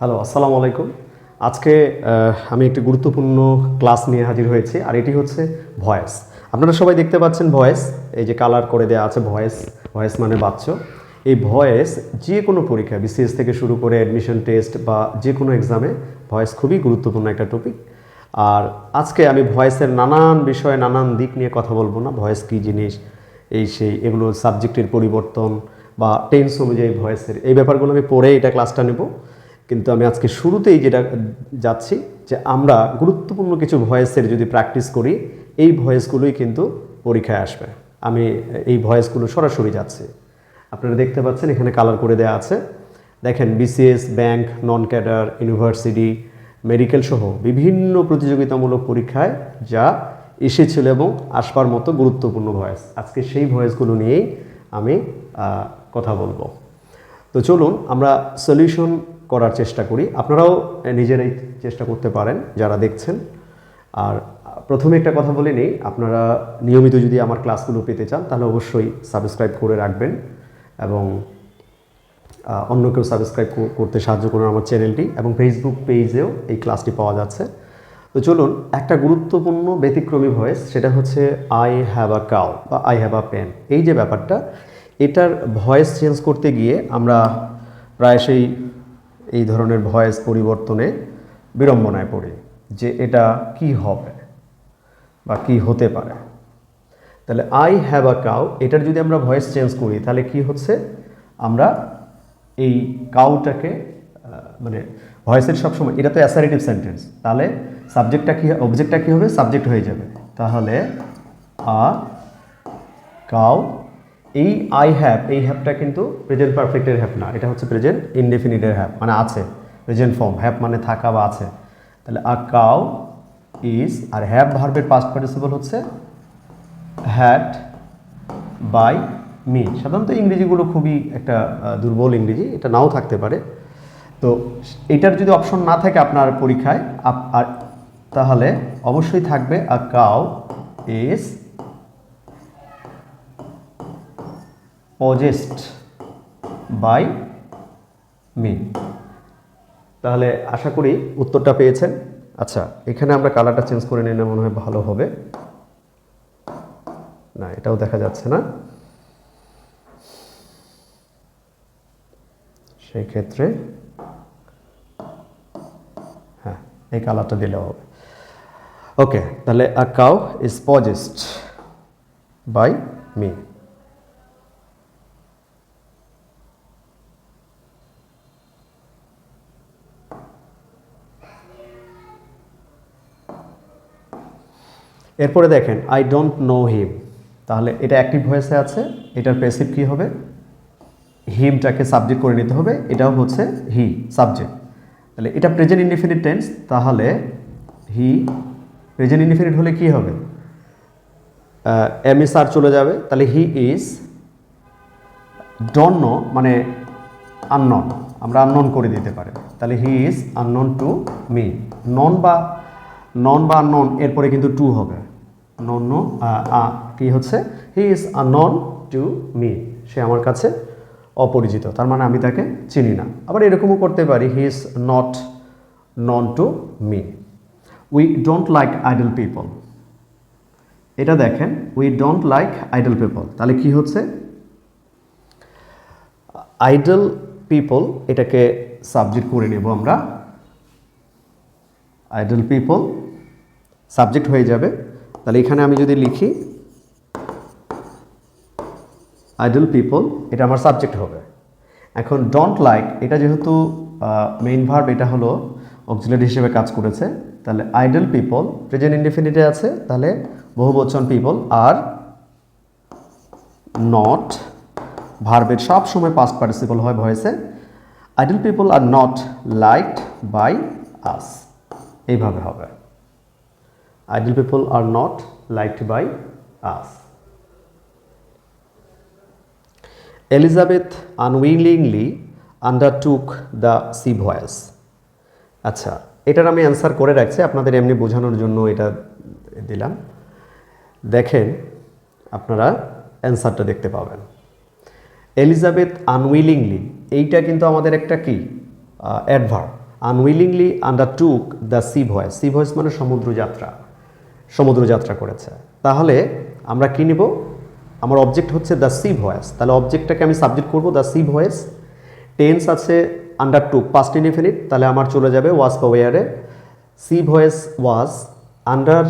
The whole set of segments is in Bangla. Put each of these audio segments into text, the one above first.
হ্যালো আসসালামু আলাইকুম। আজকে আমি একটি গুরুত্বপূর্ণ ক্লাস নিয়ে হাজির হয়েছি, আর এটি হচ্ছে ভয়েস। আপনারা সবাই দেখতে পাচ্ছেন ভয়েস, এই যে কালার করে দেওয়া আছে ভয়েস ভয়েস মানে বাচ্চ। এই ভয়েস যে কোনো পরীক্ষা বিসিএস থেকে শুরু করে অ্যাডমিশন টেস্ট বা যে কোনো এক্সামে ভয়েস খুবই গুরুত্বপূর্ণ একটা টপিক আর আজকে আমি ভয়েসের নানান বিষয়ে নানান দিক নিয়ে কথা বলব না, ভয়েস কী জিনিস, এই সেই, এগুলো সাবজেক্টের পরিবর্তন বা টেন্স অনুযায়ী ভয়েসের, এই ব্যাপারগুলো আমি পরে এটা ক্লাসটা নেব। কিন্তু আমি আজকে শুরুতেই যেটা যাচ্ছি, যে আমরা গুরুত্বপূর্ণ কিছু ভয়েসের যদি প্র্যাকটিস করি, এই ভয়েসগুলোই কিন্তু পরীক্ষায় আসবে। আমি এই ভয়েসগুলো সরাসরি যাচ্ছি। আপনারা দেখতে পাচ্ছেন এখানে কালার করে দেওয়া আছে। দেখেন BCS bank non cadre university medical সহ বিভিন্ন প্রতিযোগিতামূলক পরীক্ষায় যা এসেছিল এবং আসবার মতো গুরুত্বপূর্ণ ভয়েস। আজকে সেই ভয়েসগুলো নিয়েই আমি কথা বলব। তো চলুন, আমরা সলিউশন করার চেষ্টা করি। আপনারাও নিজেরাই চেষ্টা করতে পারেন, যারা দেখছেন। আর প্রথমে একটা কথা বলে নেই, আপনারা নিয়মিত যদি আমার ক্লাসগুলো পেতে চান, তাহলে অবশ্যই সাবস্ক্রাইব করে রাখবেন এবং অন্য কেউ সাবস্ক্রাইব করতে সাহায্য করুন আমার চ্যানেলটি এবং ফেসবুক পেজেও এই ক্লাসটি পাওয়া যাচ্ছে। তো চলুন, একটা গুরুত্বপূর্ণ ব্যতিক্রমী ভয়েস, সেটা হচ্ছে আই হ্যাভ আ কাউ বা আই হ্যাভ আ পেন এই যে ব্যাপারটা, এটার ভয়েস চেঞ্জ করতে গিয়ে আমরা প্রায়শই এই ধরনের ভয়েস পরিবর্তনে বিড়ম্বনায় পড়ি যে এটা কি হবে বা কি হতে পারে। তাহলে আই হ্যাভ আ কাউ এটার যদি আমরা ভয়েস চেঞ্জ করি, তাহলে কি হচ্ছে? আমরা এই কাউটাকে মানে ভয়েসের সবসময়, এটা তো অ্যাসারেটিভ সেন্টেন্স তাহলে সাবজেক্টটা কি অবজেক্টটা কী হবে? সাবজেক্ট হয়ে যাবে। তাহলে আ কাউ এই আই হ্যাভ এই হ্যাপটা কিন্তু প্রেজেন্ট পারফেক্টের হ্যাপ না। এটা হচ্ছে প্রেজেন্ট ইনডেফিনিটের হ্যাপ মানে আছে প্রেজেন্ট ফর্ম হ্যাপ মানে থাকা বা আছে। তাহলে আ কাউ ইজ আর হ্যাভ ভার্বের পাস্ট পার্টিসিপল হচ্ছে হ্যাড বাই মি সাধারণত ইংরেজিগুলো খুবই একটা দুর্বল ইংরেজি, এটা নাও থাকতে পারে। তো এটার যদি অপশন না থাকে আপনার পরীক্ষায় আর তাহলে অবশ্যই থাকবে a cow is possessed by me. তাহলে আশা করি উত্তরটা পেয়েছেন। আচ্ছা এখানে আমরা কালারটা চেঞ্জ করে নিলে মনে হয় ভালো হবে। না, এটাও দেখা যাচ্ছে না। সেই ক্ষেত্রে হ্যাঁ এই কালারটা দিলেও হবে। ওকে, তাহলে a cow is possessed by me. এরপরে দেখেন আই ডোন্ট নো হিম তাহলে এটা অ্যাক্টিভ ভয়েসে আছে, এটার প্যাসিভ কী হবে? হিমটাকে সাবজেক্ট করে নিতে হবে, এটাও হচ্ছে হি সাবজেক্ট তাহলে এটা প্রেজেন্ট ইনডিফিনিট টেন্স তাহলে হি প্রেজেন্ট ইনডিফিনিট হলে কি হবে? এম এমএস আর চলে যাবে, তাহলে হি ইজ ডন মানে আননন আমরা আননন করে দিতে পারি। তাহলে he is known to me known বা নন বা নন এরপরে কিন্তু টু হবে। নন নো কি হচ্ছে? He is known to me সে আমার কাছে অপরিচিত। তার মানে আমি তাকে চিনি না। আবার এরকমও করতে পারি। He is not known to me we don't like idle people এটা দেখেন we don't like idle people তাহলে কি হচ্ছে? আইডল পিপল এটাকে সাবজেক্ট করে নেব আমরা। আইডল পিপল সাবজেক্ট হয়ে যাবে তাহলে এখানে আমি যদি লিখি আইডল পিপল এটা আমার সাবজেক্ট হবে। এখন ডোন্ট লাইক এটা যেহেতু মেইন ভার্ব এটা হলো অক্সিলারি হিসেবে কাজ করেছে, তাহলে আইডল পিপল প্রেজেন্ট ইনডিফিনিটে আছে, তাহলে বহুবচন পিপল আর নট ভার্বের সব সময় পাস্ট পার্টিসিপল হয় ভয়েসে idle people are not liked by us এইভাবে হবে। People are not liked by us Elizabeth unwillingly undertook the sea voyage আচ্ছা এটার আমি অ্যান্সার করে রাখছি, আপনাদের এমনি বোঝানোর জন্য এটা দিলাম। দেখেন, আপনারা অ্যান্সারটা দেখতে পাবেন। এলিজাবেথ আনউইলিংলি এইটা কিন্তু আমাদের একটা কি? Adverb unwillingly undertook the sea voyage sea voyage মানে সমুদ্রযাত্রা। সমুদ্রযাত্রা করেছে। তাহলে আমরা কী নিব? আমার অবজেক্ট হচ্ছে দ্য সি ভয়েস তাহলে অবজেক্টটাকে আমি সাবজেক্ট করব দ্য সি ভয়েস টেন্স আছে আন্ডার টু পাস্ট ইনডিফিনিট তাহলে আমার চলে যাবে ওয়াজ বা were sea voyage was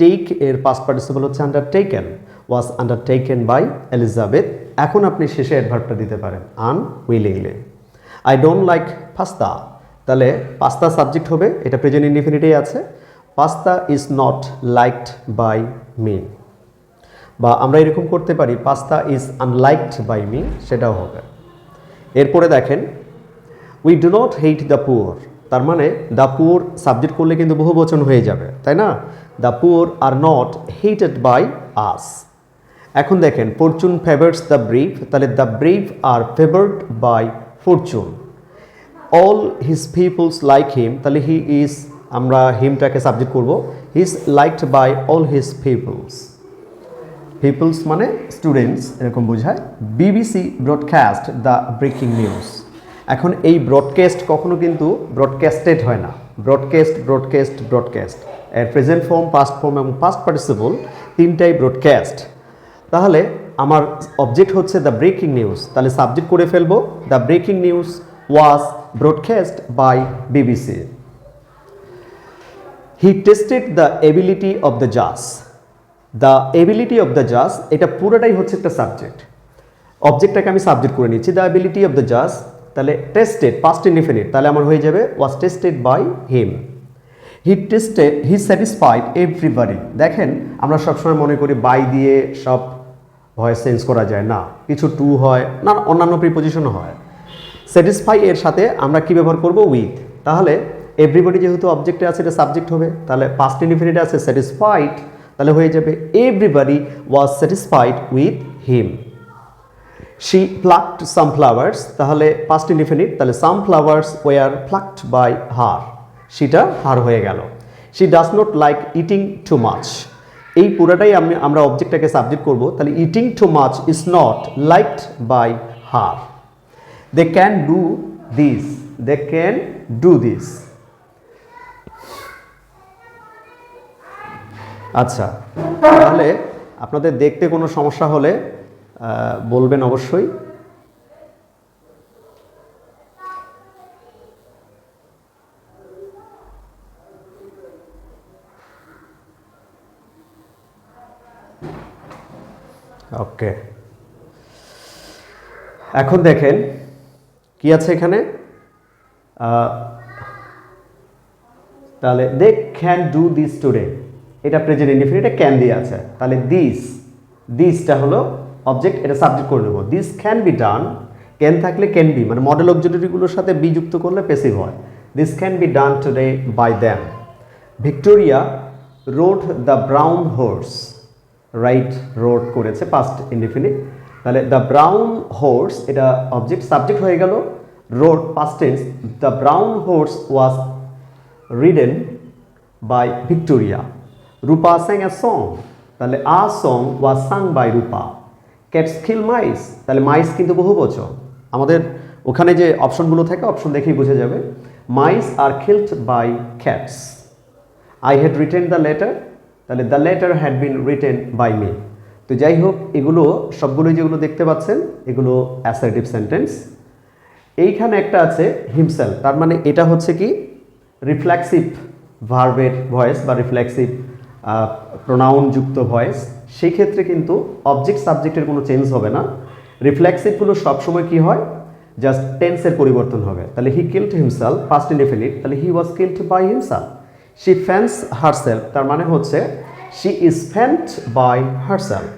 undertake এর পাস্ট পার্টিসিপল হচ্ছে undertaken was undertaken by Elizabeth এখন আপনি শেষে অ্যাডভার্বটা দিতে পারেন unwillingly I don't like pasta তাহলে পাস্তা সাবজেক্ট হবে, এটা প্রেজেন্ট ইনডিফিনিটেই আছে। Pasta is not liked by me বা আমরা এরকম করতে পারি pasta is unliked by me সেটাও হবে। এরপরে দেখেন we do not hate the poor তার মানে দ্য পুয়ার সাবজেক্ট করলে কিন্তু বহু বচন হয়ে যাবে, তাই না? The poor are not hated by us এখন দেখেন ফরচুন ফেভার্স দ্য ব্রিভ তাহলে the brave are favoured by fortune all his peoples like him তাহলে হি ইজ আমরা হিমটাকে সাবজেক্ট করব। He is liked by all his peoples peoples মানে স্টুডেন্টস এরকম বোঝায়। BBC broadcast the breaking news এখন এই ব্রডকাস্ট কখনো কিন্তু ব্রডকাস্টেড হয় না। ব্রডকাস্ট ব্রডকাস্ট ব্রডকাস্ট এর প্রেজেন্ট ফর্ম পাস্ট ফর্ম এবং পাস্ট পার্টিসিপল তিনটাই ব্রডকাস্ট তাহলে আমার অবজেক্ট হচ্ছে দ্য ব্রেকিং নিউজ তাহলে সাবজেক্ট করে ফেলব। The breaking news was broadcast by BBC he tested the ability of the জাজ দ্য এবিলিটি অফ দ্য জাজ এটা পুরোটাই হচ্ছে একটা সাবজেক্ট অবজেক্টটাকে আমি সাবজেক্ট করে নিচ্ছি। দ্য এবিলিটি অফ দ্য জাজ তাহলে টেস্টেড পাস্ট ইনডিফিনিট তাহলে আমার হয়ে যাবে was tested by him he tested he satisfied everybody দেখেন, আমরা সবসময় মনে করি বাই দিয়ে সব ভয়েস চেঞ্জ করা যায় না। কিছু টু হয়, না, অন্যান্য প্রিপোজিশনও হয়। স্যাটিসফাই এর সাথে আমরা কি ব্যবহার করব? উইথ তাহলে এভরিবডি যেহেতু অবজেক্টে আছে, এটা সাবজেক্ট হবে, তাহলে পাস্ট ইনডিফিনিট আছে স্যাটিসফাইড তাহলে হয়ে যাবে everybody was satisfied with him she plucked some flowers তাহলে পাস্ট ইনডিফিনিট তাহলে some flowers were plucked by her সেটা হার হয়ে গেল। She does not like eating too much এই পুরাটাই আমি, আমরা অবজেক্টটাকে সাবজেক্ট করব, তাহলে eating too much is not liked by her they can do this they can do this আচ্ছা তাহলে আপনাদের দেখতে কোনো সমস্যা হলে বলবেন অবশ্যই। ওকে। এখন দেখেন, কি আছে এখানে? তাহলে they can do this today এটা প্রেজেন্ট ইনডিফিনিট ক্যান দিয়ে আছে। তাহলে দিস দিসটা হলো অবজেক্ট এটা সাবজেক্ট করে নেব। This can be done can থাকলে ক্যান বি মানে মডেল অবজেক্টিভগুলোর সাথে বি যুক্ত করলে পেসিভ হয়। This can be done today by them Victoria rode the brown horse ride rode করেছে পাস্ট ইনডিফিনিট তাহলে দ্য ব্রাউন হোর্স এটা অবজেক্ট সাবজেক্ট হয়ে গেল rode past tense the brown horse was ridden by Victoria Rupa sang a song তাহলে a song was sung by Rupa cats kill mice তাহলে মাইস কিন্তু বহু বচন আমাদের ওখানে যে অপশনগুলো থাকে অপশন দেখেই বোঝা যাবে mice are killed by cats I had written the letter তাহলে the letter had been written by me তো যাই হোক এগুলো সবগুলোই যেগুলো দেখতে পাচ্ছেন এগুলো অ্যাসার্টিভ সেন্টেন্স এইখানে একটা আছে হিমসেল তার মানে এটা হচ্ছে কি রিফ্লেক্সিভ ভার্বের ভয়েস বা রিফ্লেক্সিভ প্রোনাউন যুক্ত ভয়েস সেই ক্ষেত্রে কিন্তু অবজেক্ট সাবজেক্টের কোনো চেঞ্জ হবে না। রিফ্লেক্সিভগুলো সবসময় কি হয়? জাস্ট টেন্সের পরিবর্তন হবে। তাহলে he killed himself first indefinite তাহলে he was killed by himself she fans herself তার মানে হচ্ছে she is fanned by herself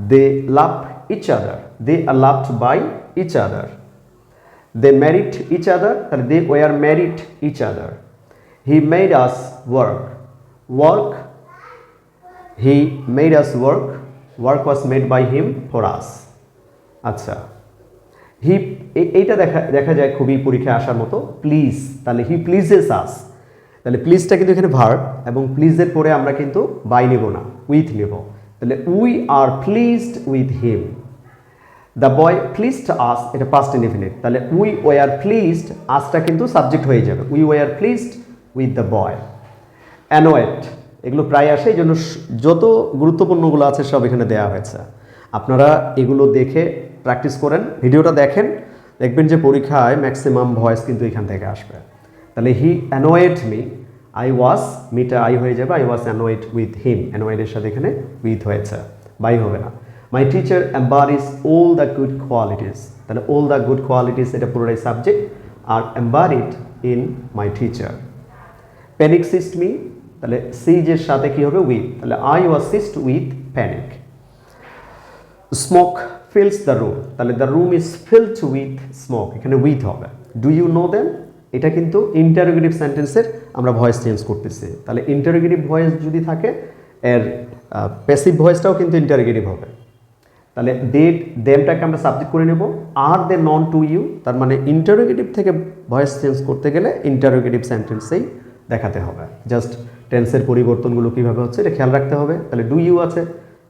they love each other they are loved by each other they married each other তাহলে they were married each other he made us work work he made us work work was made by him for us আচ্ছা। হি এইটা দেখা দেখা যায় খুবই পরীক্ষায় আসার মতো। প্লিজ তাহলে হি প্লিজেস আস তাহলে প্লিজটা কিন্তু এখানে ভার্ব এবং প্লিজের পরে আমরা কিন্তু বাই নেব না উইথ নেব। তাহলে we are pleased with him the boy pleased us এটা পাস্ট ইনডিফিনিট তাহলে উই ওয়ার প্লিজড আসটা কিন্তু সাবজেক্ট হয়ে যাবে। We were pleased with the boy annoyed এগুলো প্রায় আসে, এই জন্য যত গুরুত্বপূর্ণগুলো আছে সব এখানে দেওয়া হয়েছে। আপনারা এগুলো দেখে প্র্যাকটিস করেন, ভিডিওটা দেখেন, দেখবেন যে পরীক্ষায় ম্যাক্সিমাম ভয়েস কিন্তু এখান থেকে আসবে। তাহলে he annoyed me I was মিটা I হয়ে যাবে I was annoyed with him অ্যানোয়েডের সাথে এখানে উইথ হয়েছে বাই হবে না। My teacher embraces all the good qualities তাহলে অল দ্য গুড কোয়ালিটিস এটা পুরোটাই subject are embraced in my teacher panic seized me তাহলে সিজের সাথে কি হবে উইথ তাহলে I was seized with panic smoke fills the room তাহলে the room is filled with smoke এখানে উইথ হবে। ডু ইউ নো দেন এটা কিন্তু ইন্টারোগেটিভ সেন্টেন্সের আমরা ভয়েস চেঞ্জ করতেছি। তাহলে ইন্টারোগেটিভ ভয়েস যদি থাকে, এর প্যাসিভ ভয়েসটাও কিন্তু ইন্টারোগেটিভ হবে। তাহলে দেট দেমটাকে আমরা সাবজেক্ট করে নেব। আর দে নন টু ইউ তার মানে ইন্টারোগেটিভ থেকে ভয়েস চেঞ্জ করতে গেলে ইন্টারোগেটিভ সেন্টেন্সেই দেখাতে হবে। জাস্ট টেন্সের পরিবর্তনগুলো কীভাবে হচ্ছে, এটা খেয়াল রাখতে হবে। তাহলে ডু ইউ আছে,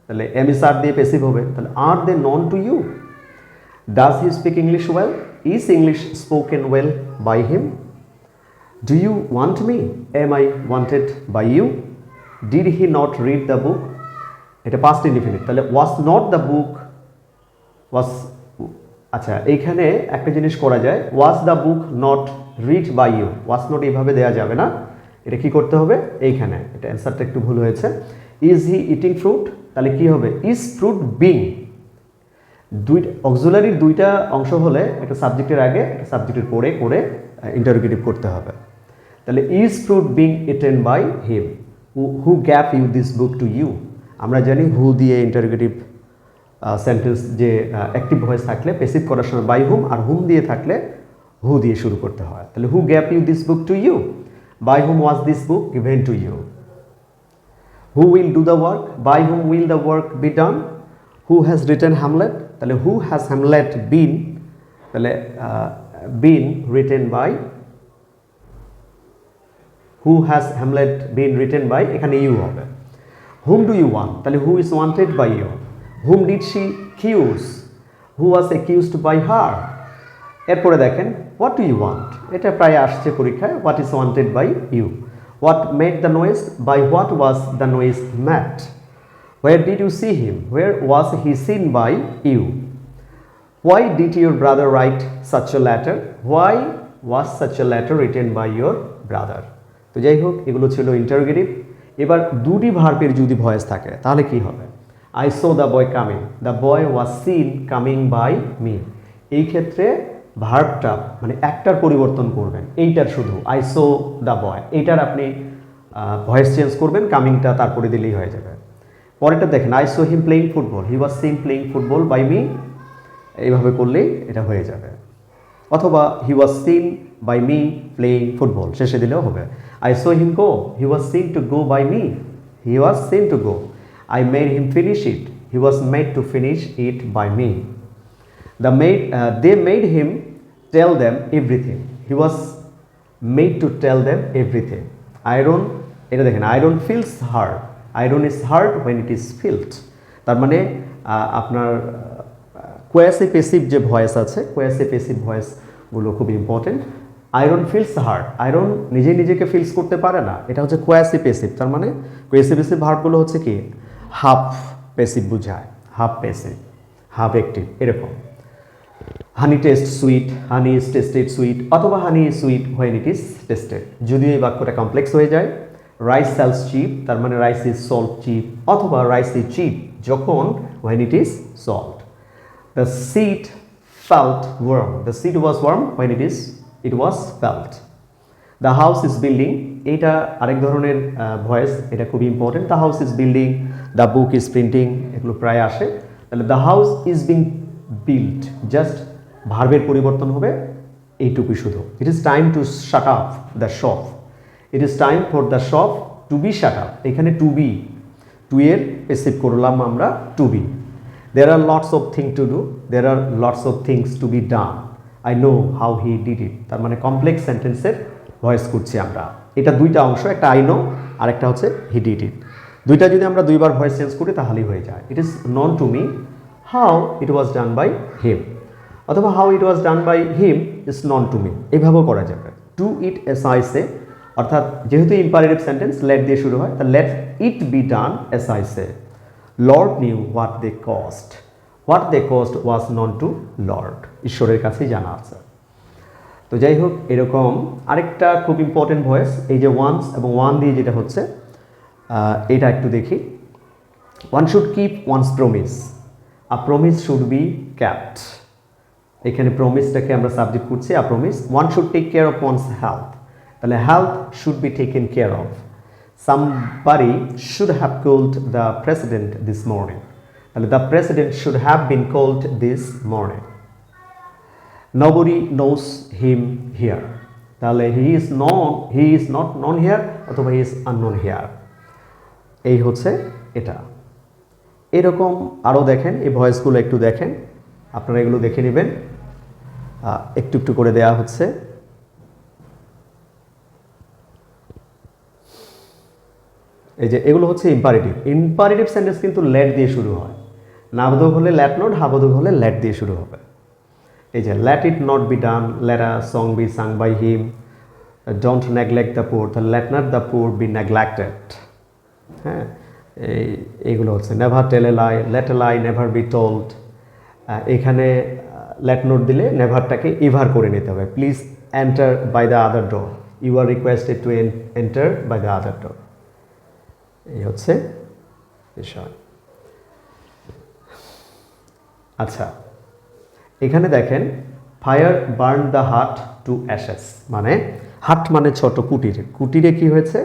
তাহলে এম এস আর দিয়ে পেসিভ হবে। তাহলে are they known to you does he speak English well is English spoken well by him do you want me am I wanted by you did he not read the book এটা পাস্ট ইনডিফিনিট তাহলে ওয়াজ নট দ্য বুক ওয়াজ আচ্ছা এইখানে একটা জিনিস করা যায়। Was the book not read by you was not এইভাবে দেওয়া যাবে না। এটা কি করতে হবে? এইখানে। এটা অ্যান্সারটা একটু ভুল হয়েছে। ইজ হি ইটিং ফ্রুট তাহলে কি হবে? ইজ ফ্রুট বিং দুই অক্সুলারির দুইটা অংশ হলে একটা সাবজেক্টের আগে, একটা সাবজেক্টের পরে করে ইন্টারোগেটিভ করতে হবে। তাহলে is fruit being eaten by him who gave you this book to you আমরা জানি হু দিয়ে ইন্টারোগেটিভ সেন্টেন্স যে অ্যাক্টিভ ভয়েস থাকলে পেসিভ করার সময় বাই হুম আর হুম দিয়ে থাকলে হু দিয়ে শুরু করতে হয়। তাহলে who gave you this book to you by whom was this book given to you who will do the work by whom will the work be done who has written Hamlet তাহলে হু হ্যাজ হ্যামলেট বিন তাহলে been written by who has Hamlet been written by এখানে ইউ হবে। হুম ডু ইউ ওয়ান্ট তাহলে who is wanted by you whom did she accuse who was accused by her এরপরে দেখেন হোয়াট ইউ ওয়ান্ট এটা প্রায় আসছে পরীক্ষায় what is wanted by you what made the noise by what was the noise made where did you see him where was he seen by you why did your brother write such a letter why was such a letter written by your brother তো যাই হোক, এগুলো ছিল ইন্টারোগেটিভ এবার দুটি ভার্বের যদি ভয়েস থাকে, তাহলে কি হবে? I saw the boy coming the boy was seen coming by me এই ক্ষেত্রে ভার্বটা মানে একটার পরিবর্তন করবেন, এইটার শুধু আই সো দ্য বয় এইটার আপনি ভয়েস চেঞ্জ করবেন কামিংটা তারপরে দিলেই হয়ে যাবে। পরেরটা দেখেন I saw him playing football he was seen playing football by me এইভাবে করলেই এটা হয়ে যাবে। অথবা he was seen by me playing football শেষে দিলেও হবে। I saw him go he was seen to go by me he was seen to go I made him finish it he was made to finish it by me the made they made him tell them everything he was made to tell them everything iron এটা দেখেন iron feels hard iron is hard when it is felt তার মানে আপনার কোয়াসি পেসিভ যে ভয়েস আছে কোয়াসি পেসিভ ভয়েসগুলো খুব important iron feels hard iron নিজে নিজেকে ফিলস করতে পারে না। এটা হচ্ছে কোয়াসি পেসিভ তার মানে কোয়াসি পেসিভ ভার্বগুলো হচ্ছে কি? হাফ পেসিভ বোঝায়। হাফ পেসিভ হাফ অ্যাক্টিভ এরকম। Honey taste sweet honey is tasted sweet অথবা honey is sweet when it is tasted যদিও এই বাক্যটা কমপ্লেক্স হয়ে যায় রাইস সেলস চিপ তার মানে রাইস ইজ সল্ট চিপ অথবা রাইস ইজ চিপ যখন when it is sold the seat felt warm the seat was warm when it is it was felt the house is building এইটা আরেক ধরনের ভয়েস, এটা খুবই important the house is building the book is printing এগুলো প্রায় আসে। তাহলে the house is being build just ভার্বের পরিবর্তন হবে এইটুকুই শুধু। It is time to shut up the shop it is time for the shop to be shut up এখানে টু বি টু এর পেসিভ করলাম আমরা to be there are lots of things to do. There are lots of things to be done. I know how he did it. তার মানে কমপ্লেক্স সেন্টেন্সের ভয়েস করছি আমরা। এটা দুইটা অংশ, একটা আই নো আর একটা হচ্ছে হি ডিড ইট দুইটা যদি আমরা দুইবার ভয়েস চেঞ্জ করি, তাহলেই হয়ে যায়। It is known to me how it was done by him অথবা how it was done by him is known to me এইভাবেও করা যাবে do it as I say অর্থাৎ যেহেতু ইম্পারেটিভ সেন্টেন্স লেট দিয়ে শুরু হয়, তা let it be done as I say Lord knew what they cost what they cost was known to Lord ঈশ্বরের কাছেই জানা আছে। তো যাই হোক, এরকম আরেকটা খুব ইম্পর্টেন্ট ভয়েস এই যে ওয়ান্স এবং ওয়ান দিয়ে যেটা হচ্ছে এটা একটু দেখি। One should keep one's promise a promise should be kept এখানে প্রমিসটাকে আমরা সাবজেক্ট করছি a promise one should take care of one's health তাহলে health should be taken care of somebody should have called the president this morning তাহলে the president should have been called this morning nobody knows him here তাহলে he is known he is not known here অথবা হি ইজ আননোন হিয়ার এই হচ্ছে এটা। এরকম আরও দেখেন, এই ভয়েসগুলো একটু দেখেন। আপনারা এগুলো দেখে নেবেন। একটু একটু করে দেয়া হচ্ছে। এই যে এগুলো হচ্ছে ইম্পারেটিভ ইম্পারেটিভ সেন্টেন্স কিন্তু লেট দিয়ে শুরু হয়। নাবোধক হলে ল্যাট নট হাবোধক হলে ল্যাট দিয়ে শুরু হবে। এই যে let it not be done a song be sung by him don't neglect the poor the let not the poor be neglected হ্যাঁ? এই এইগুলো হচ্ছে never tell a lie let a lie never be told এখানে লেট নোট দিলে নেভারটাকে ইভার করে নিতে হবে। Please enter by the other door you are requested to enter by the other door এই হচ্ছে বিষয়। আচ্ছা এখানে দেখেন fire burn the hut to ashes মানে হাট মানে ছোট কুটির। কুটিরে কি হয়েছে?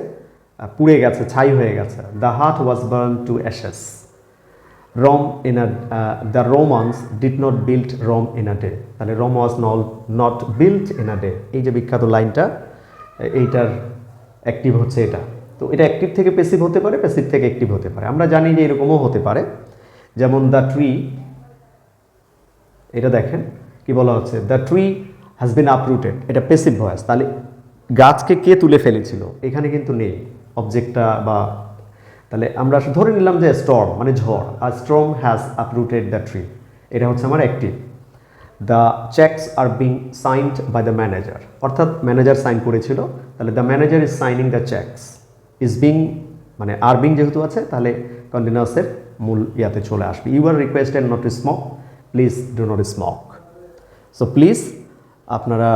পুড়ে গেছে, ছাই হয়ে গেছে। The hut was burn to ashes Rome in a the Romans did not build Rome in a day তাহলে Rome was not not build in a day এই যে বিখ্যাত লাইনটা, এইটার অ্যাক্টিভ হচ্ছে এটা। তো এটা অ্যাক্টিভ থেকে পেসিভ হতে পারে পেসিভ থেকে অ্যাক্টিভ হতে পারে। আমরা জানি যে এরকমও হতে পারে। যেমন দ্য ট্রি এটা দেখেন, কি বলা হচ্ছে? The tree has been uprooted এটা পেসিভ ভয়েস তাহলে গাছকে কে তুলে ফেলেছিল? এখানে কিন্তু নেই। অবজেক্টটা বা, তাহলে আমরা ধরে নিলাম যে স্টর্ম মানে ঝড়, আর storm has uprooted the tree এটা হচ্ছে আমার active the cheques are being signed by the manager অর্থাৎ ম্যানেজার সাইন করেছিল, তাহলে the manager is signing the cheques is being মানে আর বিং যেহেতু আছে, তাহলে কন্টিনিউসের মূল ইয়াতে চলে আসবে। You are requested not smoke please do not smoke so please আপনারা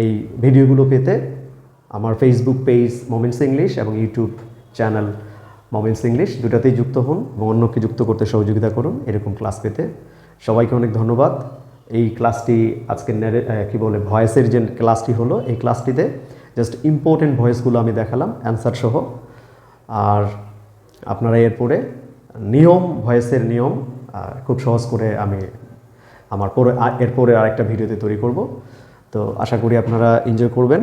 এই ভিডিওগুলো পেতে আমার ফেসবুক পেজ মোমেন্টস ইংলিশ এবং ইউটিউব চ্যানেল মোমেন্টস ইংলিশ দুটাতেই যুক্ত হন এবং অন্যকে যুক্ত করতে সহযোগিতা করুন, এরকম ক্লাস পেতে। সবাইকে অনেক ধন্যবাদ। এই ক্লাসটি আজকে কি বলে ভয়েসের যে ক্লাসটি হলো, এই ক্লাসটিতে জাস্ট ইম্পর্টেন্ট ভয়েসগুলো আমি দেখালাম অ্যান্সার সহ। আর আপনারা এরপরে নিয়ম ভয়েসের নিয়ম খুব সহজ করে আমি আমার পরে এরপরে আরেকটা ভিডিওতে তৈরি করব। তো আশা করি আপনারা এনজয় করবেন।